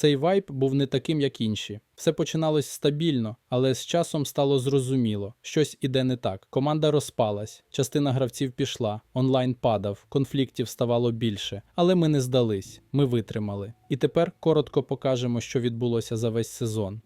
Цей вайб був не таким, як інші. Все починалось стабільно, але з часом стало зрозуміло, щось іде не так. Команда розпалась, частина гравців пішла, онлайн падав, конфліктів ставало більше. Але ми не здались, ми витримали. І тепер коротко покажемо, що відбулося за весь сезон.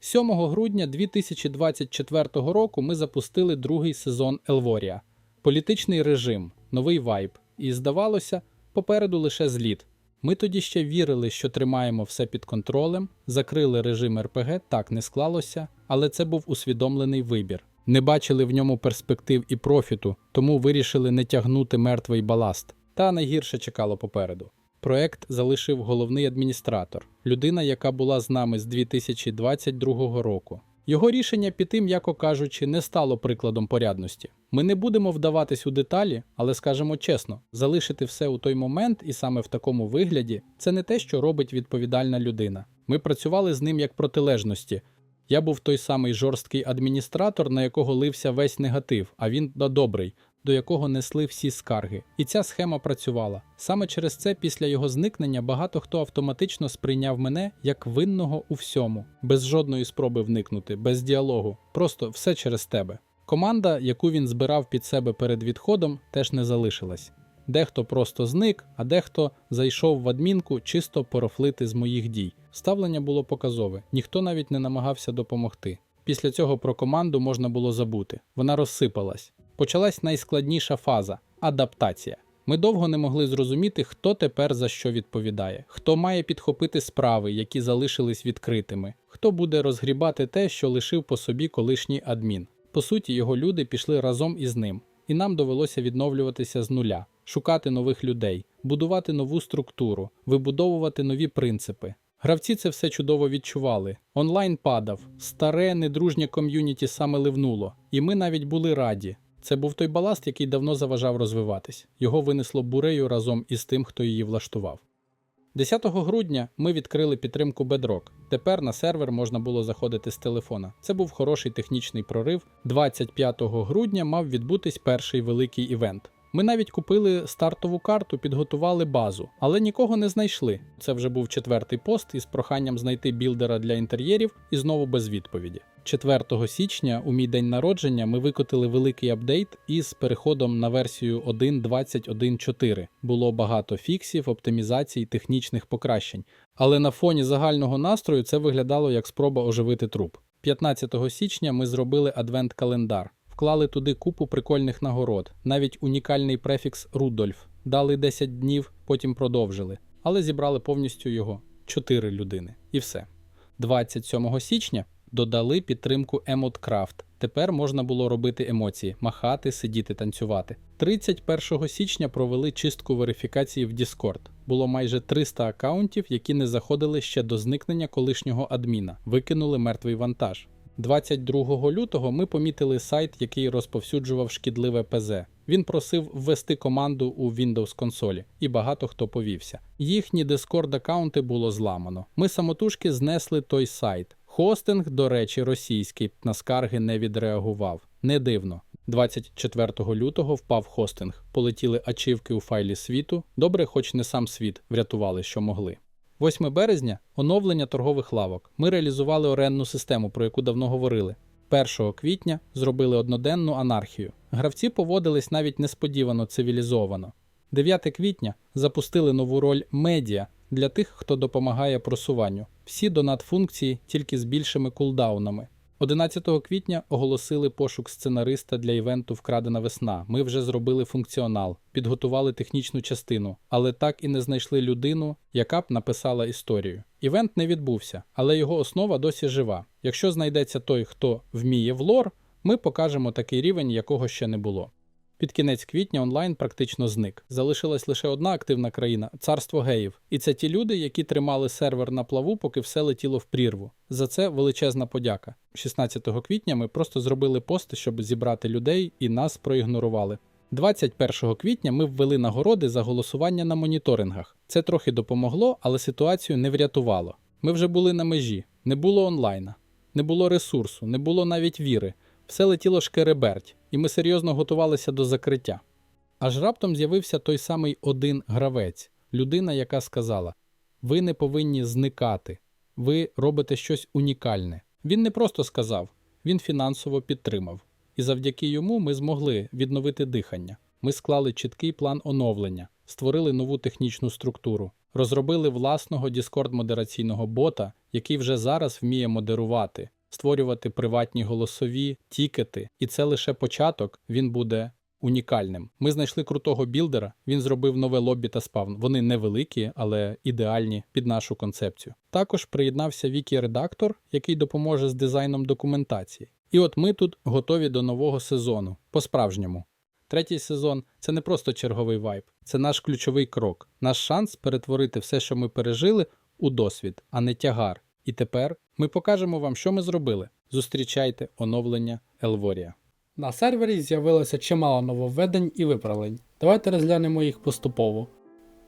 7 грудня 2024 року ми запустили другий сезон Елворія. Політичний режим, новий вайб. І здавалося, попереду лише зліт. Ми тоді ще вірили, що тримаємо все під контролем, закрили режим РПГ, так не склалося, але це був усвідомлений вибір. Не бачили в ньому перспектив і профіту, тому вирішили не тягнути мертвий баласт. Та найгірше чекало попереду. Проект залишив головний адміністратор, людина, яка була з нами з 2022 року. Його рішення піти, м'яко кажучи, не стало прикладом порядності. Ми не будемо вдаватись у деталі, але скажемо чесно, залишити все у той момент і саме в такому вигляді це не те, що робить відповідальна людина. Ми працювали з ним як протилежності. Я був той самий жорсткий адміністратор, на якого лився весь негатив, а він да добрий, до якого несли всі скарги. І ця схема працювала. Саме через це, після його зникнення, багато хто автоматично сприйняв мене як винного у всьому, без жодної спроби вникнути, без діалогу. Просто все через тебе. Команда, яку він збирав під себе перед відходом, теж не залишилась. Дехто просто зник, а дехто зайшов в адмінку чисто порофлити з моїх дій. Ставлення було показове, ніхто навіть не намагався допомогти. Після цього про команду можна було забути. Вона розсипалась. Почалась найскладніша фаза адаптація. Ми довго не могли зрозуміти, хто тепер за що відповідає, хто має підхопити справи, які залишились відкритими, хто буде розгрібати те, що лишив по собі колишній адмін. По суті, його люди пішли разом із ним, і нам довелося відновлюватися з нуля, шукати нових людей, будувати нову структуру, вибудовувати нові принципи. Гравці це все чудово відчували. Онлайн падав, старе недружнє ком'юніті саме ливнуло, і ми навіть були раді. Це був той баласт, який давно заважав розвиватись. Його винесло бурею разом із тим, хто її влаштував. 10 грудня ми відкрили підтримку Bedrock. Тепер на сервер можна було заходити з телефона. Це був хороший технічний прорив. 25 грудня мав відбутись перший великий івент. Ми навіть купили стартову карту, підготували базу, але нікого не знайшли. Це вже був четвертий пост із проханням знайти білдера для інтер'єрів і знову без відповіді. 4 січня, у мій день народження, ми викотили великий апдейт із переходом на версію 1.21.4. Було багато фіксів, оптимізацій, технічних покращень. Але на фоні загального настрою це виглядало як спроба оживити труп. 15 січня ми зробили адвент-календар. Вклали туди купу прикольних нагород, навіть унікальний префікс Рудольф. Дали 10 днів, потім продовжили, але зібрали повністю його 4 людини. І все. 27 січня додали підтримку EmoteCraft. Тепер можна було робити емоції, махати, сидіти, танцювати. 31 січня провели чистку верифікації в Discord. Було майже 300 акаунтів, які не заходили ще до зникнення колишнього адміна, викинули мертвий вантаж. 22 лютого ми помітили сайт, який розповсюджував шкідливе ПЗ. Він просив ввести команду у Windows консолі, і багато хто повівся. Їхні Discord аккаунти було зламано. Ми самотужки знесли той сайт. Хостинг, до речі, російський на скарги не відреагував. Не дивно. 24 лютого впав хостинг. Полетіли ачівки у файлі світу. Добре, хоч не сам світ, врятували, що могли. 8 березня оновлення торгових лавок. Ми реалізували орендну систему, про яку давно говорили. 1 квітня зробили одноденну анархію. Гравці поводились навіть несподівано цивілізовано. 9 квітня запустили нову роль медіа для тих, хто допомагає просуванню. Всі донат-функції тільки з більшими кулдаунами. 11 квітня оголосили пошук сценариста для івенту Вкрадена весна. Ми вже зробили функціонал, підготували технічну частину, але так і не знайшли людину, яка б написала історію. Івент не відбувся, але його основа досі жива. Якщо знайдеться той, хто вміє в лор, ми покажемо такий рівень, якого ще не було. Під кінець квітня онлайн практично зник. Залишилась лише одна активна країна царство геїв. І це ті люди, які тримали сервер на плаву, поки все летіло в прірву. За це величезна подяка. 16 квітня ми просто зробили пости, щоб зібрати людей, і нас проігнорували. 21 квітня ми ввели нагороди за голосування на моніторингах. Це трохи допомогло, але ситуацію не врятувало. Ми вже були на межі, не було онлайна, не було ресурсу, не було навіть віри. Все летіло шкереберть, і ми серйозно готувалися до закриття. Аж раптом з'явився той самий один гравець, людина, яка сказала: ви не повинні зникати, ви робите щось унікальне. Він не просто сказав, він фінансово підтримав. І завдяки йому ми змогли відновити дихання. Ми склали чіткий план оновлення, створили нову технічну структуру, розробили власного Discord модераційного бота, який вже зараз вміє модерувати, створювати приватні голосові, тікети, і це лише початок, він буде унікальним. Ми знайшли крутого білдера, він зробив нове лобі та спавн. Вони невеликі, але ідеальні під нашу концепцію. Також приєднався Вікі-редактор, який допоможе з дизайном документації. І от ми тут готові до нового сезону, по-справжньому. Третій сезон це не просто черговий вайб, це наш ключовий крок, наш шанс перетворити все, що ми пережили, у досвід, а не тягар. І тепер ми покажемо вам, що ми зробили. Зустрічайте оновлення Елворія. На сервері з'явилося чимало нововведень і виправлень. Давайте розглянемо їх поступово.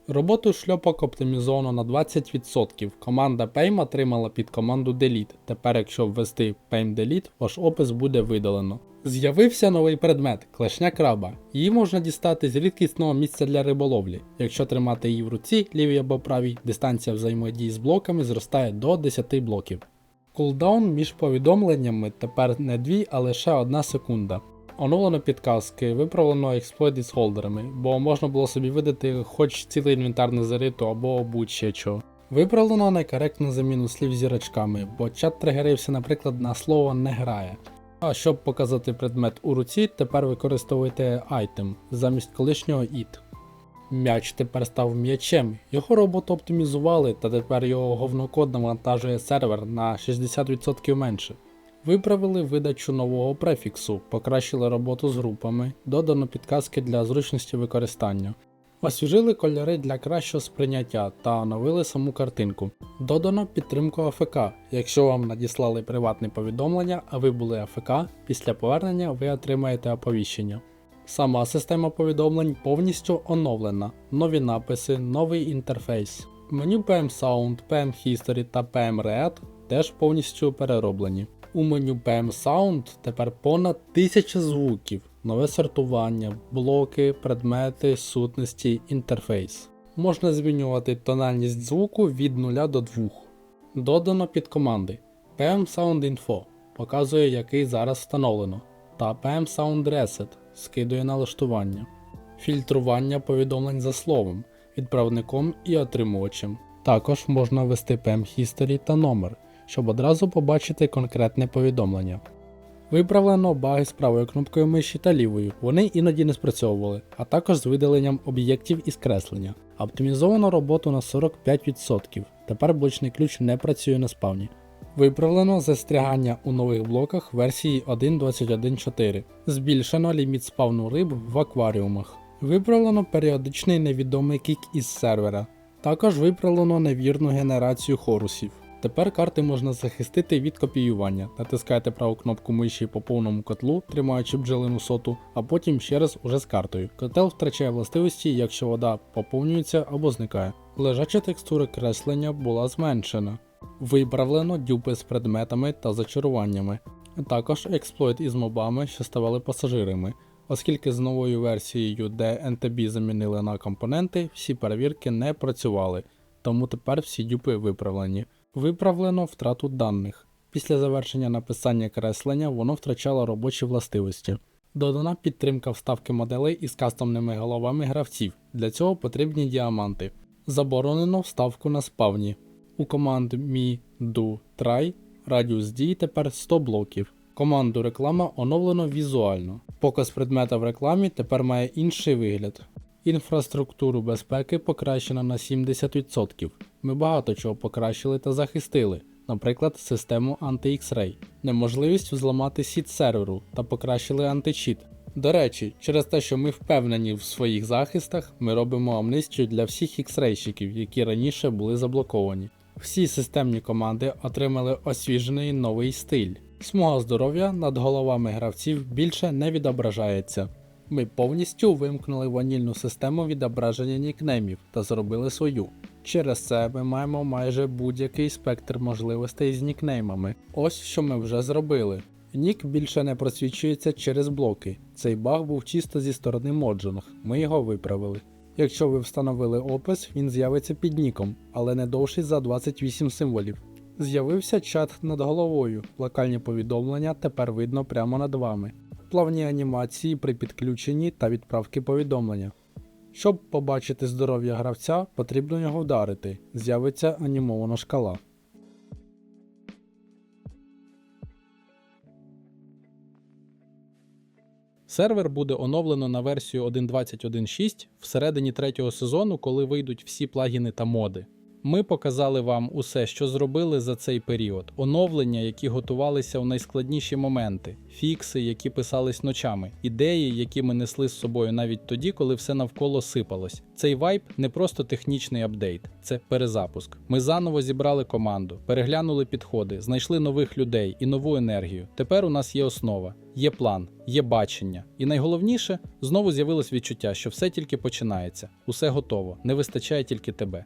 Роботу шльопок оптимізовано на 20%. Команда Pame отримала під команду Delete. Тепер, якщо ввести Pame Delete, ваш опис буде видалено. З'явився новий предмет клешня краба. Її можна дістати з рідкісного місця для риболовлі. Якщо тримати її в руці, лівій або правій, дистанція взаємодії з блоками зростає до 10 блоків. Кулдаун між повідомленнями тепер не 2, а лише 1 секунда. Оновлено підказки, виправлено експлойт із холдерами, бо можна було собі видати хоч цілий інвентар не зарито або будь-ще чого. Виправлено некоректну заміну слів зірочками, бо чат тригерився, наприклад, на слово не грає. А щоб показати предмет у руці, тепер використовуйте item замість колишнього it. М'яч тепер став м'ячем. Його роботу оптимізували, та тепер його говнокод навантажує сервер на 60% менше. Виправили видачу нового префіксу, покращили роботу з групами, додано підказки для зручності використання. Освіжили кольори для кращого сприйняття та оновили саму картинку. Додано підтримку АФК. Якщо вам надіслали приватне повідомлення, а ви були АФК, після повернення ви отримаєте оповіщення. Сама система повідомлень повністю оновлена, нові написи, новий інтерфейс. Меню PM Sound, PM History та PM Read теж повністю перероблені. У меню PM Sound тепер понад 1000 звуків, нове сортування, блоки, предмети, сутності, інтерфейс. Можна змінювати тональність звуку від 0 до 2. Додано підкоманди. PM Sound Info показує, який зараз встановлено, та PM Sound Reset скидує налаштування, фільтрування повідомлень за словом, відправником і отримувачем. Також можна ввести PM History та номер, щоб одразу побачити конкретне повідомлення. Виправлено баги з правою кнопкою миші та лівою, вони іноді не спрацьовували, а також з видаленням об'єктів із креслення. Оптимізовано роботу на 45%. Тепер блочний ключ не працює на спавні. Виправлено застрягання у нових блоках версії 1.21.4. Збільшено ліміт спавну риб в акваріумах. Виправлено періодичний невідомий кік із сервера. Також виправлено невірну генерацію хорусів. Тепер карти можна захистити від копіювання. Натискайте праву кнопку миші по повному котлу, тримаючи бджолину соту, а потім ще раз уже з картою. Котел втрачає властивості, якщо вода поповнюється або зникає. Лежача текстура креслення була зменшена. Виправлено дюпи з предметами та зачаруваннями. Також експлойт із мобами, що ставали пасажирами. Оскільки з новою версією, де замінили на компоненти, всі перевірки не працювали, тому тепер всі дюпи виправлені. Виправлено втрату даних. Після завершення написання креслення воно втрачало робочі властивості. Додана підтримка вставки моделей із кастомними головами гравців. Для цього потрібні діаманти. Заборонено вставку на спавні. У команд Mi, Do, Try радіус дії тепер 100 блоків. Команду реклама оновлено візуально. Показ предмета в рекламі тепер має інший вигляд. Інфраструктуру безпеки покращено на 70%. Ми багато чого покращили та захистили, наприклад, систему Anti-X-Ray, неможливість взламати сіт серверу та покращили античіт. До речі, через те, що ми впевнені в своїх захистах, ми робимо амнистію для всіх іксрейщиків, які раніше були заблоковані. Всі системні команди отримали освіжений новий стиль. Смуга здоров'я над головами гравців більше не відображається. Ми повністю вимкнули ванільну систему відображення нікнеймів та зробили свою. Через це ми маємо майже будь-який спектр можливостей з нікнеймами. Ось що ми вже зробили. Нік більше не просвічується через блоки. Цей баг був чисто зі сторони Моджонг, ми його виправили. Якщо ви встановили опис, він з'явиться під ніком, але не довший за 28 символів. З'явився чат над головою. Локальні повідомлення тепер видно прямо над вами. Плавні анімації при підключенні та відправки повідомлення. Щоб побачити здоров'я гравця, потрібно його вдарити. З'явиться анімована шкала. Сервер буде оновлено на версію 1.21.6 всередині третього сезону, коли вийдуть всі плагіни та моди. Ми показали вам усе, що зробили за цей період: оновлення, які готувалися у найскладніші моменти, фікси, які писались ночами, ідеї, які ми несли з собою навіть тоді, коли все навколо сипалось. Цей вайб не просто технічний апдейт, це перезапуск. Ми заново зібрали команду, переглянули підходи, знайшли нових людей і нову енергію. Тепер у нас є основа, є план, є бачення. І найголовніше, знову з'явилось відчуття, що все тільки починається, усе готово, не вистачає тільки тебе.